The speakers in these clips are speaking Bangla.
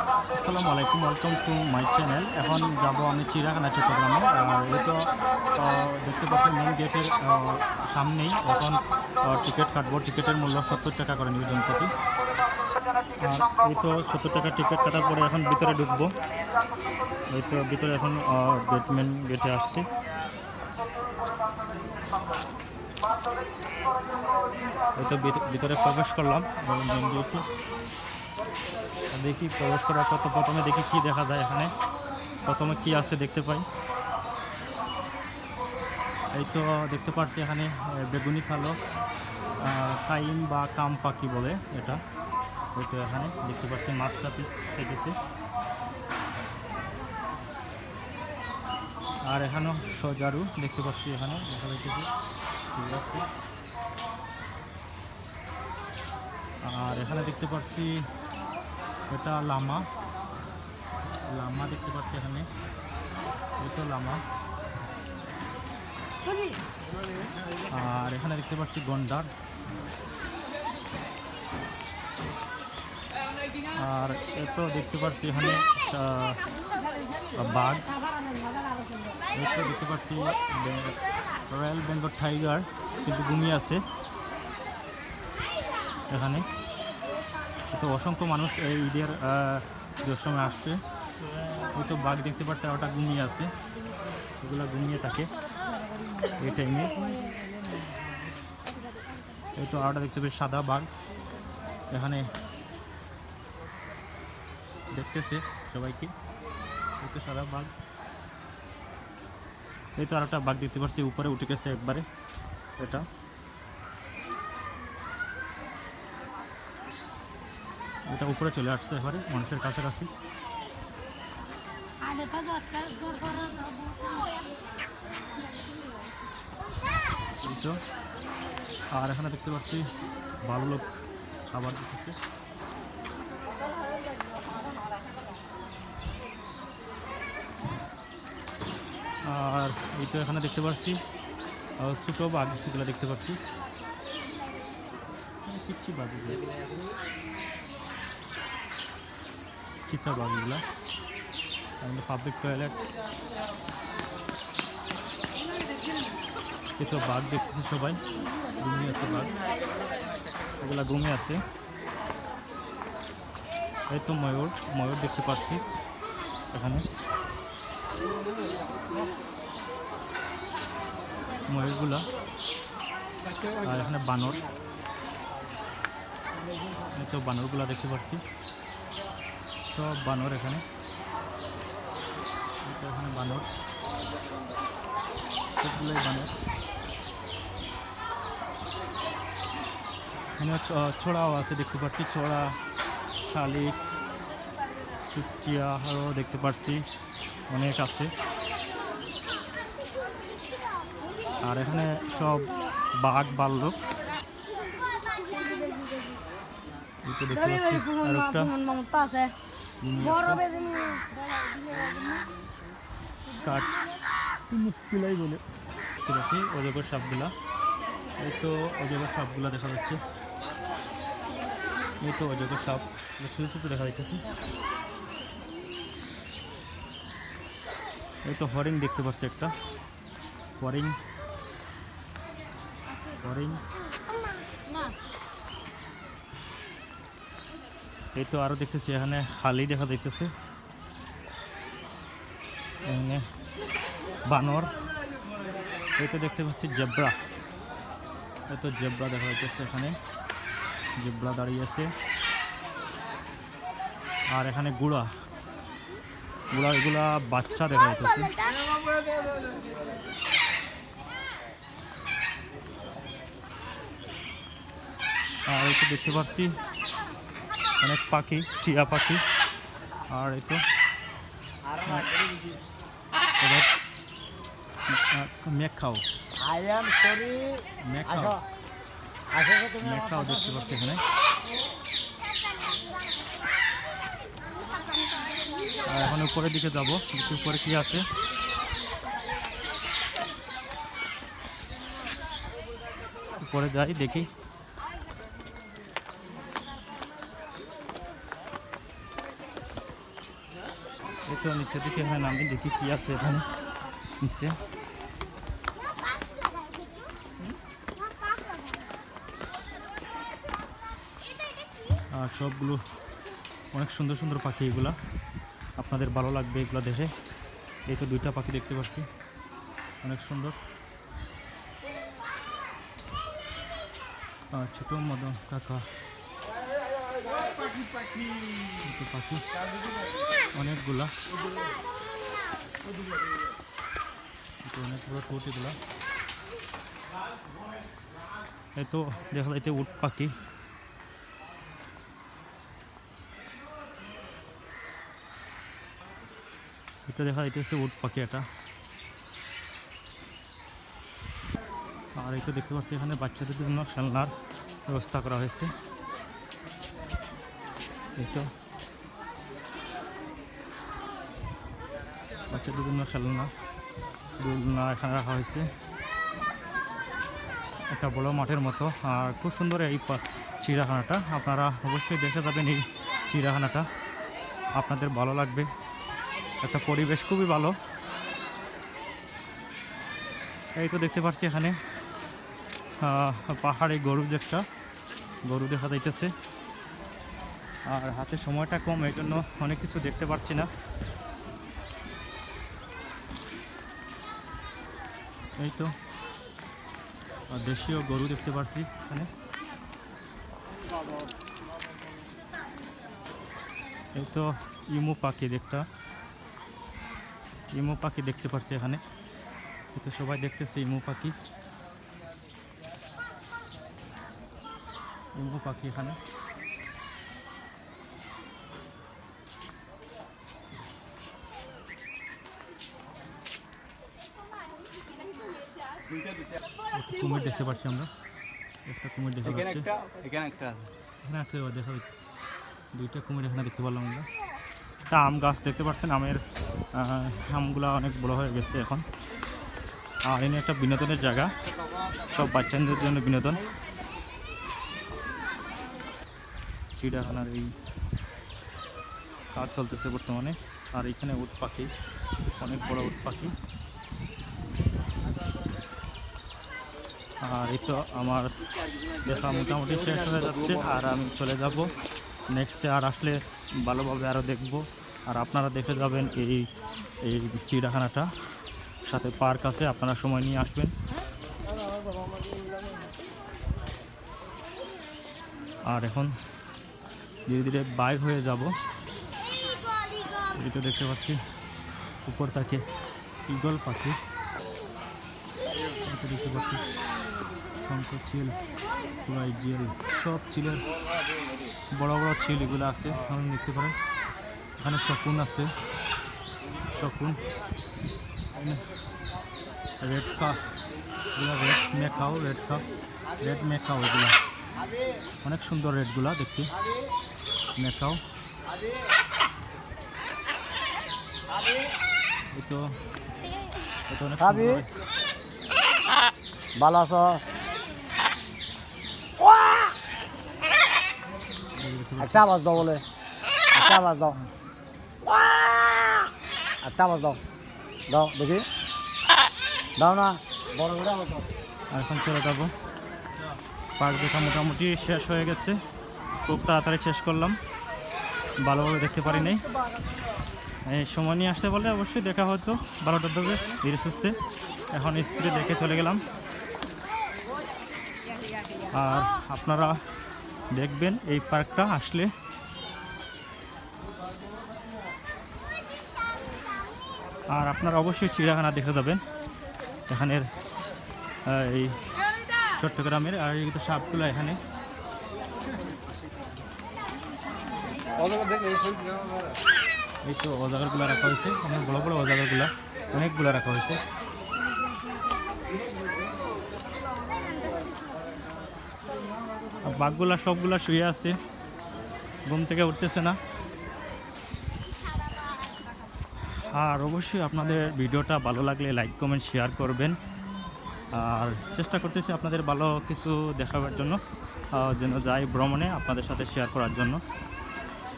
আসসালামু আলাইকুম ওয়েলকাম টু মাই চ্যানেল এখন যাব আমি চিড়িয়াখানা চট্টগ্রামে। এই তো দেখতে পাচ্ছেন মেন গেটের সামনেই এখন টিকিট কাটবো। টিকিটের মূল্য সত্তর টাকা করে নিবে জনপ্রতি আর এই তো সত্তর টাকা টিকিট কাটার পরে এখন ভিতরে ঢুকবো। এই তো ভিতরে এখন গেট মেন গেটে আসছি। এই তো ভিত- ভিতরে প্রবেশ করলাম। মেন গেটে দেখি প্রবেশ করার পর তো প্রথমে দেখি কি দেখা যায় এখানে। প্রথমে কি আছে দেখতে পাই। এই তো দেখতে পাচ্ছি এখানে বেগুনি আহ, কাইম বা কাম পাখি বলে এটা। এই তো এখানে দেখতে পাচ্ছি মাছ কাটি খেতেছে। আর এখানেও সজারু দেখতে পাচ্ছি এখানে দেখা যাইতেছে। ঠিক আছে। আর এখানে দেখতে পাচ্ছি এটা লামা। লামা দেখতে পাচ্ছি এখানে। তো লামা। আর এখানে দেখতে পাচ্ছি গন্ডার আর এ তো দেখতে পাচ্ছি এখানে বাঘ। এটা দেখতে পাচ্ছি রয়্যাল বেঙ্গল টাইগার। কিন্তু ঘুমিয়ে আছে। এখানে। তো অসংখ্য মানুষ এই ঈদের ঈদের সময় আসছে। তো বাঘ দেখতে পাচ্ছে ওটা ঘুমিয়ে আছে। ওগুলো ঘুমিয়ে থাকে এই টাইমে এই তো আরটা দেখতে পাচ্ছি সাদা বাঘ। এখানে দেখতেছে সবাইকে। এই তো সাদা বাঘ। এই তো আরেকটা বাঘ দেখতে পাচ্ছি, উপরে উঠে গেছে একবারে। এটা। এটা উপরে চলে আসছে এবারে মানুষের কাছাকাছি। আরে এখানে দেখতে পাচ্ছি ভালো লোক খাবার দিতেছে। আর এই তো এখানে দেখতে পাচ্ছি ছোটো বাঘ এগুলো দেখতে পাচ্ছি। কিচ্ছি বাঘ বাঘ এগুলা আমাদের পাবলিক টয়লেট এই বাঘ দেখতেছি সবাই। ঘুমিয়ে আছে বাঘ। এগুলা ঘুমিয়ে আছে। এই তো ময়ূর ময়ূর দেখতে পাচ্ছি এখানে। ময়ূরগুলা। আর এখানে বানর। এই তো বানরগুলা দেখতে পাচ্ছি। সব বানর এখানে। এখানে বানর। সবগুলোই বানর। এখানে ছড়াও আছে দেখতে পাচ্ছি ছড়া শালিক সুটিয়া আরও দেখতে পাচ্ছি অনেক আছে। আর এখানে সব বাঘ বাল্লক দেখতে পাচ্ছি আর একটা কাঠ। মুশকিলাই বলে। ঠিক আছে, অজগর সাপগুলা। এই তো অজগর সাপগুলা দেখা যাচ্ছে। এই তো অজগর সাপ। ছোটো ছোটো দেখা যাইতেছে। এই তো হরিণ দেখতে পাচ্ছি একটা। হরিণ। হরিণ। এই তো আরও দেখতেছি, এখানে খালি দেখা যাইতেছে। এখানে বানর। এই তো দেখতে পাচ্ছি জেব্রা। এই তো জেব্রা দেখা যাচ্ছে এখানে। জেব্রা দাঁড়িয়ে আছে। আর এখানে গুড়া। গুড়া, এগুলা বাচ্চা দেখা যাচ্ছে আর এই তো দেখতে পাচ্ছি অনেক পাখি টিয়া পাখি। আর এবার মেঘাও মেঘাও মেঘাও দেখতে পাচ্ছি এখানে। এখন উপরের দিকে যাব উপরে কি আছে। উপরে যাই দেখি। তো নিচে দিকে এখানে নামি দেখি কি আছে এখানে। নিচে। আর সবগুলো অনেক সুন্দর সুন্দর পাখি এগুলা। আপনাদের ভালো লাগবে এগুলো দেখে। এই তো দুইটা পাখি দেখতে পাচ্ছি। অনেক সুন্দর। ছোট মদন কাকা। পাখি অনেকগুলা তো দেখা যাইতে উট পাখি। এটা দেখা যাইতেছে উট পাখি এটা। আর এই দেখতে পাচ্ছি এখানে বাচ্চাদের জন্য খেলনার ব্যবস্থা করা হয়েছে। তো বাচ্চাদের জন্য খেলনা। দোলনা এখানে রাখা হয়েছে। একটা বড় মাঠের মতো। আর খুব সুন্দর এই চিড়িয়াখানাটা। আপনারা অবশ্যই দেখে যাবেন এই চিড়িয়াখানাটা। আপনাদের ভালো লাগবে। একটা পরিবেশ খুবই ভালো। এই তো দেখতে পাচ্ছি এখানে। পাহাড়ে গরু যে একটা, গরু দেখা যাইতেছে। আর হাতে সময়টা কম, এই জন্য অনেক কিছু দেখতে পাচ্ছি না। এই তো দেশীয় গরু দেখতে পাচ্ছি এখানে। এই তো, ইমু পাখি দেখটা ইমু পাখি দেখতে পাচ্ছি এখানে। এই তো সবাই দেখতেছে ইমু পাখি। ইমু পাখি এখানে। কুমির দেখতে পাচ্ছি আমরা। একটা কুমির দেখা যাচ্ছে। একটা এখানে একটা। এখানে একটা দেখা যাচ্ছে। দুইটা কুমির এখানে দেখতে পারলাম আমরা। একটা আম গাছ দেখতে পাচ্ছেন আমের আমগুলা অনেক বড় হয়ে গেছে এখন। আর এনে একটা বিনোদনের জায়গা। সব বাচ্চাদের জন্য বিনোদন। চিড়িয়াখানার এই কাজ চলতেছে বর্তমানে। আর এখানে উট পাখি অনেক বড় উট পাখি আর এই তো আমার দেখা মোটামুটি শেষ হয়ে যাচ্ছে, আর আমি চলে যাব। নেক্সটে আর আসলে ভালোভাবে আরও দেখব। আর আপনারা দেখে যাবেন এই এই চিড়িয়াখানাটা। সাথে পার্ক আছে, আপনারা সময় নিয়ে আসবেন। আর এখন ধীরে ধীরে বাইর হয়ে যাব। এই তো দেখতে পাচ্ছি, উপর থাকে ইগল পাখি। দেখতে পাচ্ছি। শঙ্কর চিল কুড়াই জিল। সব চিলের বড় বড় চিল এগুলো আছে আপনি দেখতে পারেন। এখানে শকুন আছে। শকুন। রেড কা, এগুলো red macaw, red cup red macaw এগুলো। অনেক সুন্দর রেডগুলা দেখতে। এই তো ভালো আছো এই দেখতে পাচ্ছি। একটা আওয়াজ দাও বলে একটা আওয়াজ দাও একটা আওয়াজ দাও দাও দেখি দাও না বড় বড় আওয়াজ দাও এখন চলে যাব। পার্ক দেখা মোটামুটি শেষ হয়ে গেছে। খুব তাড়াতাড়ি শেষ করলাম। ভালোভাবে দেখতে পারি নাই। এই সময় নিয়ে আসতে বলে অবশ্যই দেখা হতো। বারোটার দিকে ধীরে সুস্থে। এখন স্পিডে দেখে চলে গেলাম। আর আপনারা দেখবেন এই পার্কটা আসলে আর আপনারা অবশ্যই চিড়িয়াখানা দেখে যাবেন। এখানের এই চট্টগ্রামের আর এই তো সাপগুলো এখানে। এই তো অজাগারগুলো রাখা হয়েছে, অনেক বড় বড় অজাগারগুলো, অনেকগুলো রাখা হয়েছে। বাঘগুলা, সবগুলা শুয়ে আছে। ঘুম থেকে উঠতেছে না। আর অবশ্যই আপনাদের ভিডিওটা ভালো লাগলে লাইক, কমেন্ট, শেয়ার করবেন। আর চেষ্টা করতেছি আপনাদের ভালো কিছু দেখাবার জন্য যেন যাই ভ্রমণে আপনাদের সাথে শেয়ার করার জন্য।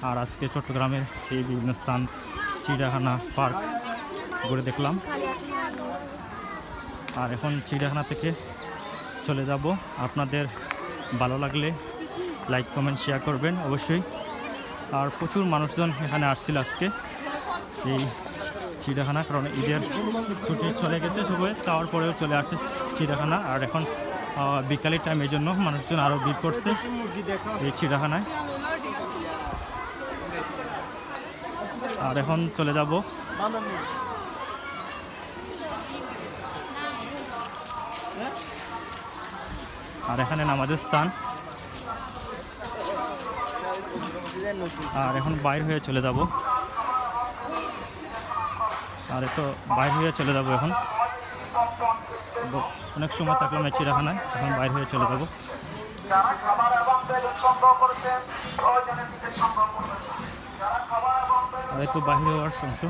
আর আজকে চট্টগ্রামের এই বিভিন্ন স্থান, চিড়িয়াখানা পার্ক ঘুরে দেখলাম। আর এখন চিড়িয়াখানা থেকে চলে যাব। আপনাদের ভালো লাগলে লাইক কমেন্ট শেয়ার করবেন অবশ্যই। আর প্রচুর মানুষজন এখানে আসছিল আজকে এই চিড়িয়াখানা, কারণ ঈদের ছুটি চলে গেছে সবাই তাওয়ার পরেও চলে আসছে চিড়িয়াখানা। আর এখন বিকালের টাইম এই জন্য মানুষজন আরও ভিড় করছে এই চিড়িয়াখানায়। আর এখন চলে যাব। আর এখানে নামাজের স্থান। আর এখন বাইর হয়ে চলে যাব। আর তো বাইর হয়ে চলে যাব এখন। অনেক সময় থাকলাম এই চিড়িয়াখানায় এখন বাইর হয়ে চলে যাব। আর একটু বাইরে হওয়ার অংশ।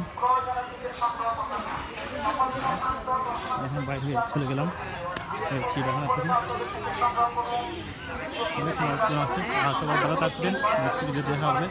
এখন বাইরে হয়ে চলে গেলাম। চিড়িয়াখানা থেকে অনেক সবাই ভালো থাকবেন। নেক্সট ভিডিও দেখা হবে।